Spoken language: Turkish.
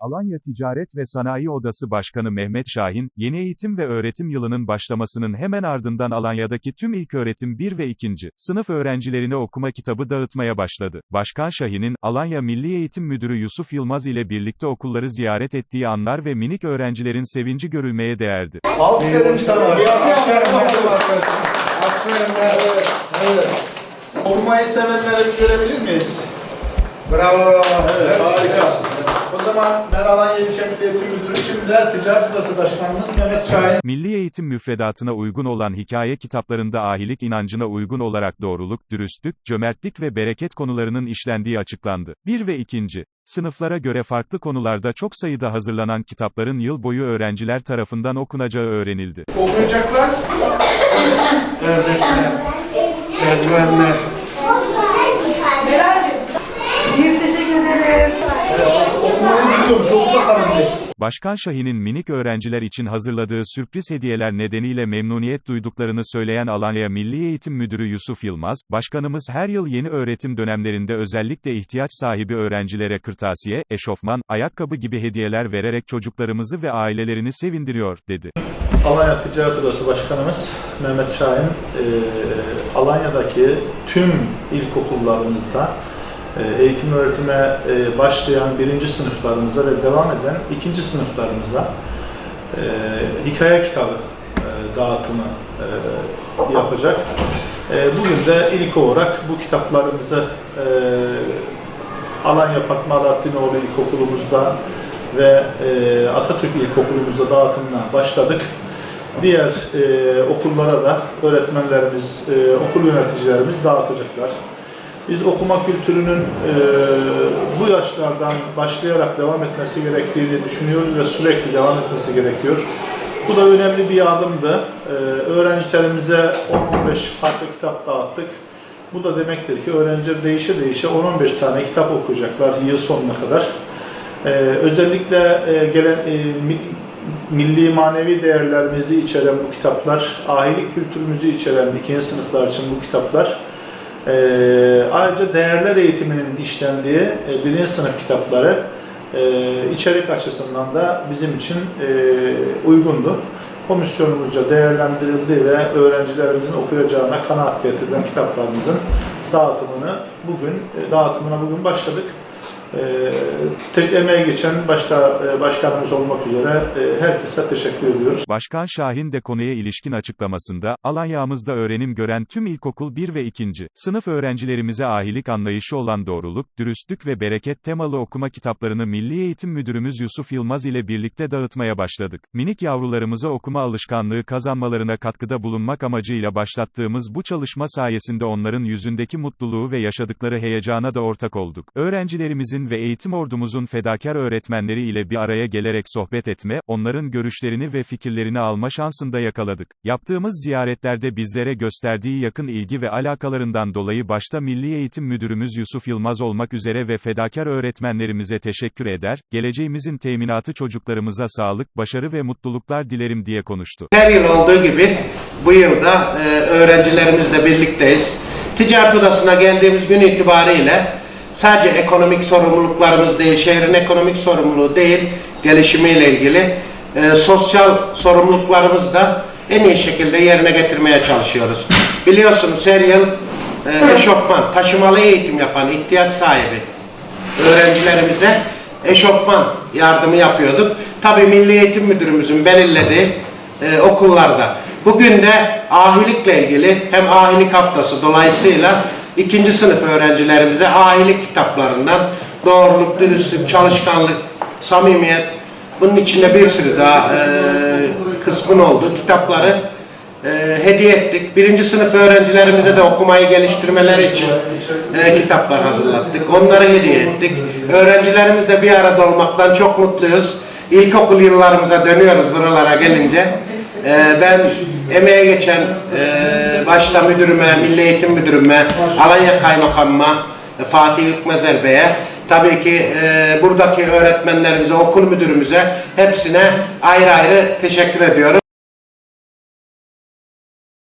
Alanya Ticaret ve Sanayi Odası Başkanı Mehmet Şahin, yeni eğitim ve öğretim yılının başlamasının hemen ardından Alanya'daki tüm ilköğretim 1 ve 2. sınıf öğrencilerine okuma kitabı dağıtmaya başladı. Başkan Şahin'in, Alanya Milli Eğitim Müdürü Yusuf Yılmaz ile birlikte okulları ziyaret ettiği anlar ve minik öğrencilerin sevinci görülmeye değerdi. Aferin sana. Aferin. Aferin. Evet. Evet. Okumayı sevenleri bir görebilir miyiz? Bravo. Evet, harika. O zaman ben Alanya İlçe Milli Eğitim Müdürü, şimdi de Ticaret Odası Başkanımız Mehmet Şahin. Milli eğitim müfredatına uygun olan hikaye kitaplarında ahilik inancına uygun olarak doğruluk, dürüstlük, cömertlik ve bereket konularının işlendiği açıklandı. 1 ve 2. Sınıflara göre farklı konularda çok sayıda hazırlanan kitapların yıl boyu öğrenciler tarafından okunacağı öğrenildi. Okuyacaklar. Öğretmenler. Merdivenler. Meral'cim, biz teşekkür ederiz. Biliyormuş, okuyacaklar mı? Başkan Şahin'in minik öğrenciler için hazırladığı sürpriz hediyeler nedeniyle memnuniyet duyduklarını söyleyen Alanya Milli Eğitim Müdürü Yusuf Yılmaz, Başkanımız her yıl yeni öğretim dönemlerinde özellikle ihtiyaç sahibi öğrencilere kırtasiye, eşofman, ayakkabı gibi hediyeler vererek çocuklarımızı ve ailelerini sevindiriyor, dedi. Alanya Ticaret Odası Başkanımız Mehmet Şahin, e, Alanya'daki tüm ilkokullarımızda eğitim öğretime e, başlayan birinci sınıflarımıza ve devam eden ikinci sınıflarımıza e, hikaye kitabı e, dağıtımı e, yapacak. E, bugün de ilk olarak bu kitaplarımızı e, Alanya Fatma Alaaddinoğlu İlkokulumuzda ve e, Atatürk İlkokulumuzda dağıtımına başladık. Diğer e, okullara da öğretmenlerimiz, e, okul yöneticilerimiz dağıtacaklar. Biz okuma kültürünün e, bu yaşlardan başlayarak devam etmesi gerektiğini düşünüyoruz ve sürekli devam etmesi gerekiyor. Bu da önemli bir adımdı. E, öğrencilerimize 10-15 farklı kitap dağıttık. Bu da demektir ki öğrenciler değişe değişe 10-15 tane kitap okuyacaklar yıl sonuna kadar. Ee, özellikle e, gelen e, mi- milli manevi değerlerimizi içeren bu kitaplar, ahilik kültürümüzü içeren ikinci sınıflar için bu kitaplar, e, ayrıca değerler eğitiminin işlendiği e, birinci sınıf kitapları e, içerik açısından da bizim için e, uygundu. Komisyonumuzca değerlendirildi ve öğrencilerimizin okuyacağına kanaat getirilen kitaplarımızın dağıtımını bugün e, dağıtımına bugün başladık. Ee, tek emeğe geçen başta e, başkanımız olmak üzere e, herkese teşekkür ediyoruz. Başkan Şahin de konuya ilişkin açıklamasında, Alanya'mızda öğrenim gören tüm ilkokul 1 ve 2. sınıf öğrencilerimize ahilik anlayışı olan doğruluk, dürüstlük ve bereket temalı okuma kitaplarını Milli Eğitim Müdürümüz Yusuf Yılmaz ile birlikte dağıtmaya başladık. Minik yavrularımıza okuma alışkanlığı kazanmalarına katkıda bulunmak amacıyla başlattığımız bu çalışma sayesinde onların yüzündeki mutluluğu ve yaşadıkları heyecana da ortak olduk. Öğrencilerimizin ve eğitim ordumuzun fedakar öğretmenleri ile bir araya gelerek sohbet etme, onların görüşlerini ve fikirlerini alma şansında yakaladık. Yaptığımız ziyaretlerde bizlere gösterdiği yakın ilgi ve alakalarından dolayı başta Milli Eğitim Müdürümüz Yusuf Yılmaz olmak üzere ve fedakar öğretmenlerimize teşekkür eder, geleceğimizin teminatı çocuklarımıza sağlık, başarı ve mutluluklar dilerim diye konuştu. Her yıl olduğu gibi bu yılda e, öğrencilerimizle birlikteyiz. Ticaret Odası'na geldiğimiz gün itibariyle sadece ekonomik sorumluluklarımız değil, şehrin ekonomik sorumluluğu değil, gelişimiyle ilgili e, sosyal sorumluluklarımızı da en iyi şekilde yerine getirmeye çalışıyoruz. Biliyorsunuz her yıl e, eşofman, taşımalı eğitim yapan ihtiyaç sahibi öğrencilerimize eşofman yardımı yapıyorduk. Tabii Milli Eğitim Müdürümüzün belirlediği e, okullarda. Bugün de ahilikle ilgili hem ahilik haftası dolayısıyla ikinci sınıf öğrencilerimize ahilik kitaplarından doğruluk, dürüstlük, çalışkanlık, samimiyet bunun içinde bir sürü daha e, kısmın olduğu kitapları e, hediye ettik. Birinci sınıf öğrencilerimize de okumayı geliştirmeleri için e, kitaplar hazırlattık. Onları hediye ettik. Öğrencilerimizle bir arada olmaktan çok mutluyuz. İlkokul yıllarımıza dönüyoruz buralara gelince. E, ben emeğe geçen e, başta müdürüme, Milli Eğitim Müdürüme, Alanya Kaymakamıma, e, Fatih Hükmezer Bey'e Tabii ki e, buradaki öğretmenlerimize, okul müdürümüze hepsine ayrı ayrı teşekkür ediyorum.